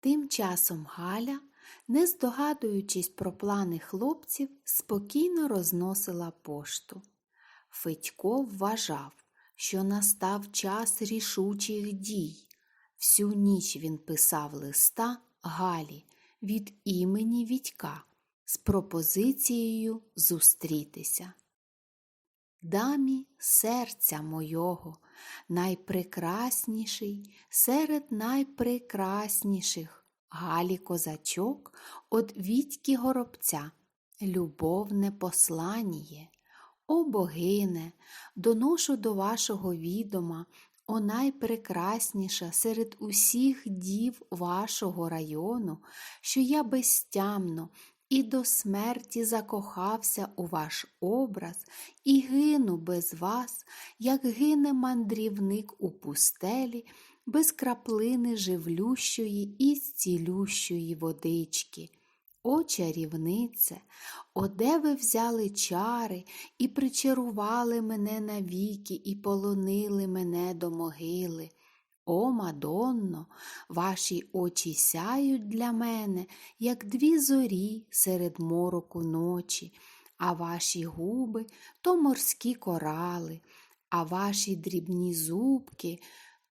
Тим часом Галя, не здогадуючись про плани хлопців, спокійно розносила пошту. Федько вважав, що настав час рішучих дій. Всю ніч він писав листа Галі від імені Вітька з пропозицією зустрітися. Дамі серця мойого, найпрекрасніший серед найпрекрасніших, Галі козачок от Вітьки горобця, любовне посланіє. О богине, доношу до вашого відома, о найпрекрасніша серед усіх дів вашого району, що я безтямно і до смерті закохався у ваш образ і гину без вас, як гине мандрівник у пустелі, без краплини живлющої і зцілющої водички. О, чарівнице, о, де ви взяли чари і причарували мене навіки, і полонили мене до могили. О, Мадонно, ваші очі сяють для мене, як дві зорі серед мороку ночі, а ваші губи то морські корали, а ваші дрібні зубки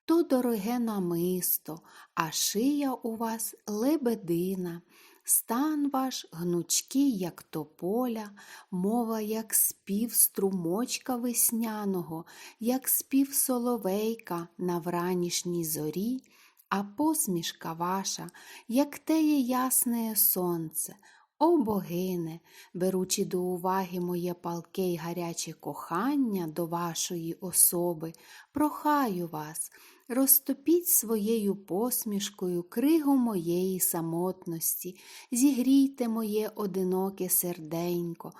то дороге намисто, а шия у вас лебедина. Стан ваш гнучкий, як тополя, мова, як спів струмочка весняного, як спів соловейка на вранішній зорі, а посмішка ваша, як теє ясне сонце. О богине, беручи до уваги моє палке й гаряче кохання до вашої особи, прохаю вас, розтопіть своєю посмішкою кригу моєї самотності, зігрійте моє одиноке серденько.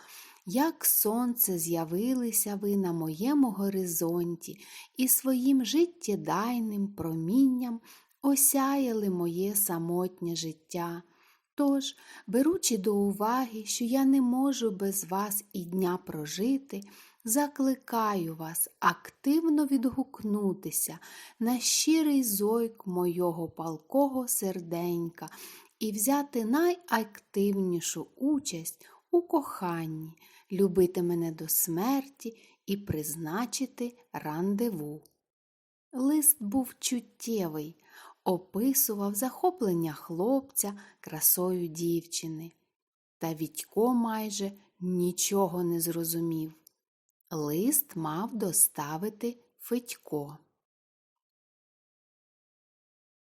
Як сонце з'явилися ви на моєму горизонті і своїм життєдайним промінням осяяли моє самотнє життя. Тож, беручи до уваги, що я не можу без вас і дня прожити, закликаю вас активно відгукнутися на щирий зойк мойого палкого серденька і взяти найактивнішу участь у коханні, любити мене до смерті і призначити рандеву. Лист був чуттєвий, описував захоплення хлопця красою дівчини. Та Вітько майже нічого не зрозумів. Лист мав доставити Федько.